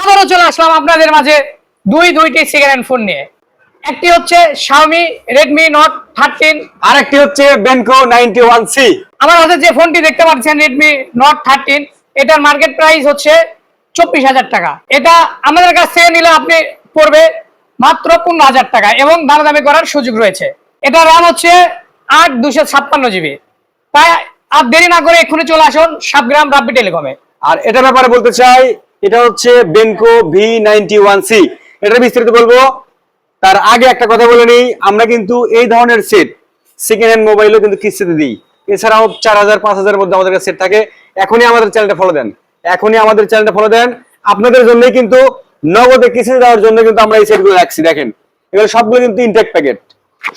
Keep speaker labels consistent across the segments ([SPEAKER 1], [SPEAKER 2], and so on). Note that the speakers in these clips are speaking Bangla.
[SPEAKER 1] আবারও চলে আসলাম আপনাদের মাঝে দুই দুইটি সেকেন্ড হ্যান্ড ফোন নিয়ে। একটি হচ্ছে Xiaomi Redmi Note 13
[SPEAKER 2] আরেকটি হচ্ছে বেনকো নাইনটি ওয়ান সি
[SPEAKER 1] আমার হাতে যে ফোনটি দেখতে পাচ্ছেন Redmi Note 13 এটার মার্কেট প্রাইস হচ্ছে চব্বিশ হাজার টাকা। এটা আমাদের কাছ থেকে নিলে আপনি পড়বে মাত্র পনেরো হাজার টাকা এবং দামাদামি করার সুযোগ রয়েছে। এটা র্যাম হচ্ছে আট দুশো ছাপ্পান্ন জিবি। তাই আর দেরি না করে এক্ষুনি চলে আসুন সাবগ্রাম রাব্বি টেলিকমে।
[SPEAKER 2] আর এটার ব্যাপারে বলতে চাই এটা হচ্ছে Benco V ninety one C এটা বিস্তারিত বলব, তার আগে একটা কথা বলে নিই, আমরা কিন্তু এই ধরনের সেট সেকেন্ড হ্যান্ড মোবাইলও কিন্তু কিস্তিতে দিই। এছাড়াও চার হাজার, পাঁচ হাজারের মধ্যে আমাদের সেট থাকে। এখনই আমাদের চ্যানেলটা ফলো দেন। এখনই আমাদের চ্যানেলটা ফলো দেন। আপনাদের জন্যই কিন্তু নগদে কিস্তিতে দেওয়ার জন্য কিন্তু আমরা এই সেটগুলো রাখছি, দেখেন। এগুলো সবগুলো কিন্তু ইনটেক প্যাকেট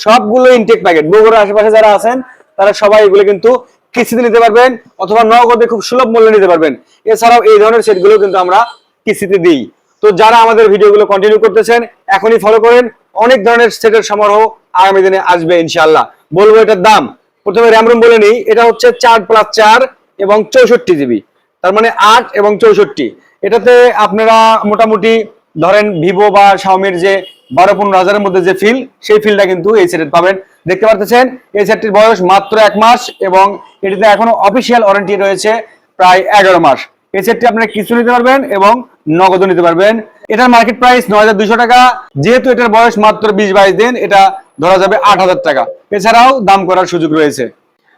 [SPEAKER 2] সবগুলো ইনটেক প্যাকেট বগুড়ার আশেপাশে যারা আছেন, তারা সবাই এগুলো কিন্তু কিস্তিতে নিতে পারবেন অথবা নগদে খুব সুলভ মূল্যে নিতে পারবেন। এছাড়াও এই ধরনের সেটগুলো কিন্তু আমরা কিস্তিতে দিই। তো যারা আমাদের ভিডিওগুলো কন্টিনিউ করতেছেন, এখনই ফলো করেন। অনেক ধরনের সেটের সমারোহ আগামী দিনে আসবে ইনশাআল্লাহ। বলব এটার দাম। প্রথমে র্যাম রুম বলে নিই, এটা হচ্ছে চার প্লাস চার এবং চৌষট্টি জিবি তার মানে আট এবং চৌষট্টি। এটাতে আপনারা মোটামুটি ধরেন ভিভো বা শাওমির যে বারো পনেরো হাজারের মধ্যে যে ফিল সেই ফিলটা কিন্তু এই সেটের পাবেন। দেখতে পারতেছেন, এই সেটটির বয়স মাত্র এক মাস এবং এটিতে এখনও অফিসিয়াল ওয়ারেন্টি রয়েছে প্রায় এগারো মাস। এই সেটটি আপনারা কিছু নিতে পারবেন এবং নগদও নিতে পারবেন। এটার মার্কেট প্রাইস নয় হাজার দুইশো টাকা। যেহেতু এটার বয়স মাত্র বিশ বাইশ দিন, এটা ধরা যাবে আট হাজার টাকা। এছাড়াও দাম করার সুযোগ রয়েছে।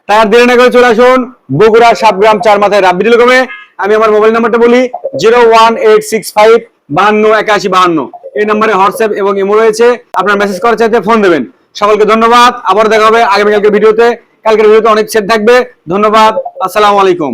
[SPEAKER 2] তার দেরি না করে চলে আসুন বগুড়া সাতগ্রাম চার মাথায় রাব্বি টেলিকমে। আমি আমার মোবাইল নাম্বারটা বলি, zero one eight six five বাহান্ন একাশি বাহান্ন। এই নাম্বারে হোয়াটসঅ্যাপ এবং ইমো রয়েছে। আপনার মেসেজ করার চাইতে ফোন দেবেন। সকলকে ধন্যবাদ। আবার দেখা হবে আগামীকালকে ভিডিওতে। কালকের ভিডিওতে অনেক সেট থাকবে। ধন্যবাদ। আসসালামু আলাইকুম।